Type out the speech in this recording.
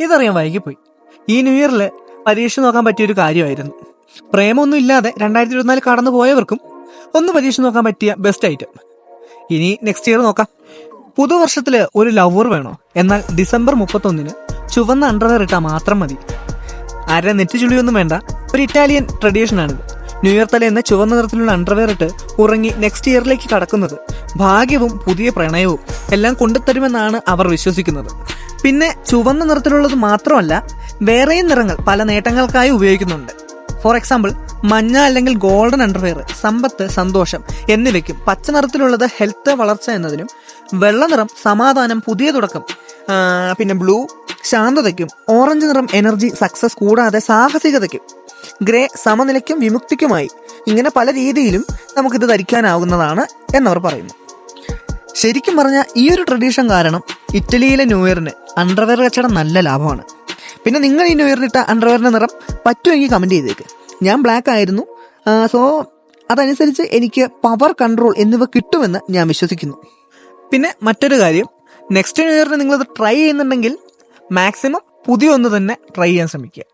ഇതറിയാൻ വൈകിപ്പോയി. ഈ ന്യൂ ഇയറിൽ പരീക്ഷ നോക്കാൻ പറ്റിയൊരു കാര്യമായിരുന്നു. പ്രേമൊന്നും ഇല്ലാതെ രണ്ടായിരത്തി ഇരുപത്തിനാല് കടന്നു പോയവർക്കും ഒന്ന് പരീക്ഷ നോക്കാൻ പറ്റിയ ബെസ്റ്റ് ഐറ്റം ഇനി നെക്സ്റ്റ് ഇയർ നോക്കാം. പുതുവർഷത്തിൽ ഒരു ലവർ വേണോ? എന്നാൽ ഡിസംബർ മുപ്പത്തൊന്നിന് ചുവന്ന അണ്ടർവെയർ ഇട്ടാൽ മാത്രം മതി. അര നെറ്റ് ചുളിയൊന്നും വേണ്ട. ഒരു ഇറ്റാലിയൻ ട്രഡീഷനാണിത് ന്യൂ ഇയർ തലേന്ന് ചുവന്ന നിറത്തിലുള്ള അണ്ടർവെയർ ഇട്ട് ഉറങ്ങി നെക്സ്റ്റ് ഇയറിലേക്ക് കടക്കുന്നത്. ഭാഗ്യവും പുതിയ പ്രണയവും എല്ലാം കൊണ്ടുതരുമെന്നാണ് അവർ വിശ്വസിക്കുന്നത്. പിന്നെ ചുവന്ന നിറത്തിലുള്ളത് മാത്രമല്ല വേറെയും നിറങ്ങൾ പല നേട്ടങ്ങൾക്കായി ഉപയോഗിക്കുന്നുണ്ട്. ഫോർ എക്സാമ്പിൾ മഞ്ഞ അല്ലെങ്കിൽ ഗോൾഡൻ അണ്ടർവെയർ സമ്പത്ത് സന്തോഷം എന്നിവയ്ക്കും പച്ച നിറത്തിലുള്ളത് ഹെൽത്ത് വളർച്ച എന്നതിനും വെള്ള നിറം സമാധാനം പുതിയ തുടക്കം പിന്നെ ബ്ലൂ ശാന്തതയ്ക്കും ഓറഞ്ച് നിറം എനർജി സക്സസ് കൂടാതെ സാഹസികതയ്ക്കും ഗ്രേ സമനിലയ്ക്കും വിമുക്തിക്കുമായി ഇങ്ങനെ പല രീതിയിലും നമുക്കിത് ധരിക്കാനാവുന്നതാണ് എന്നവർ പറയുന്നു. ശരിക്കും പറഞ്ഞാൽ ഈ ഒരു ട്രഡീഷൻ കാരണം ഇറ്റലിയിലെ ന്യൂ ഇയറിന് അണ്ടർവെയർ കച്ചവടം നല്ല ലാഭമാണ്. പിന്നെ നിങ്ങൾ ഈ ന്യൂ ഇയറിനിട്ട അണ്ടർവെയറിന്റെ നിറം പറ്റുമെങ്കിൽ കമന്റ് ചെയ്തേക്ക്. ഞാൻ ബ്ലാക്ക് ആയിരുന്നു. സോ അതനുസരിച്ച് എനിക്ക് പവർ കൺട്രോൾ എന്നിവ കിട്ടുമെന്ന് ഞാൻ വിശ്വസിക്കുന്നു. പിന്നെ മറ്റൊരു കാര്യം നെക്സ്റ്റ് ന്യൂ ഇയറിന് നിങ്ങളത് ട്രൈ ചെയ്യുന്നുണ്ടെങ്കിൽ മാക്സിമം പുതിയ ഒന്ന് തന്നെ ട്രൈ ചെയ്യാൻ ശ്രമിക്കുക.